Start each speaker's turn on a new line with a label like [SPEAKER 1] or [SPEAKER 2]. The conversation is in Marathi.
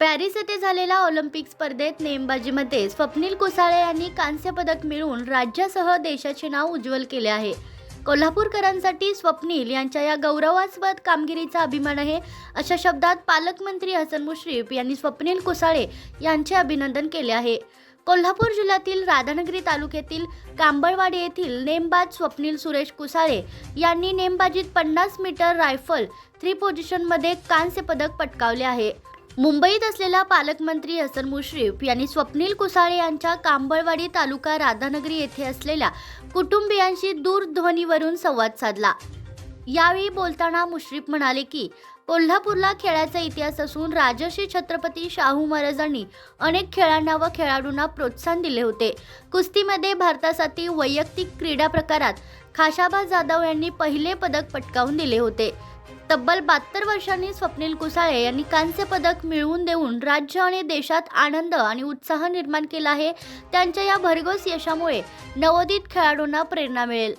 [SPEAKER 1] पॅरिस येथे झालेल्या ऑलिम्पिक स्पर्धेत नेमबाजीमध्ये स्वप्नील कुसाळे यांनी कांस्य पदक मिळवून राज्यासह देशाचे नाव उज्ज्वल केले आहे. कोल्हापूरकरांसाठी स्वप्नील यांच्या या गौरवास्पद कामगिरीचा अभिमान आहे अशा शब्दात पालकमंत्री हसन मुश्रीफ यांनी स्वप्नील कुसाळे यांचे अभिनंदन केले आहे. कोल्हापूर जिल्ह्यातील राधानगरी तालुक्यातील कांबळवाडी येथील नेमबाज स्वप्नील सुरेश कुसाळे यांनी नेमबाजीत पन्नास मीटर रायफल थ्री पोझिशनमध्ये कांस्य पदक पटकावले आहे. मुंबईत असलेला पालकमंत्री हसन मुश्रीफ यांनी स्वप्नील कुसाळे यांच्या कांबळवाडी तालुका राधानगरी येथे असलेल्या कुटुंबियांशी दूरध्वनीवरून संवाद साधला. यावेळी बोलताना मुश्रीफ म्हणाले की कोल्हापूरला खेळाचा इतिहास असून राजर्षी छत्रपती शाहू महाराजांनी अनेक खेळांना व खेळाडूंना प्रोत्साहन दिले होते. कुस्तीमध्ये भारतासाठी वैयक्तिक क्रीडा प्रकारात खाशाबा जाधव यांनी पहिले पदक पटकावून दिले होते. तब्बल बहात्तर वर्षांनी स्वप्नील कुसाळे यांनी कांस्य पदक मिळवून देऊन राज्य आणि देशात आनंद आणि उत्साह निर्माण केला आहे. त्यांच्या या भरघोस यशामुळे नवोदित खेळाडूंना प्रेरणा मिळेल.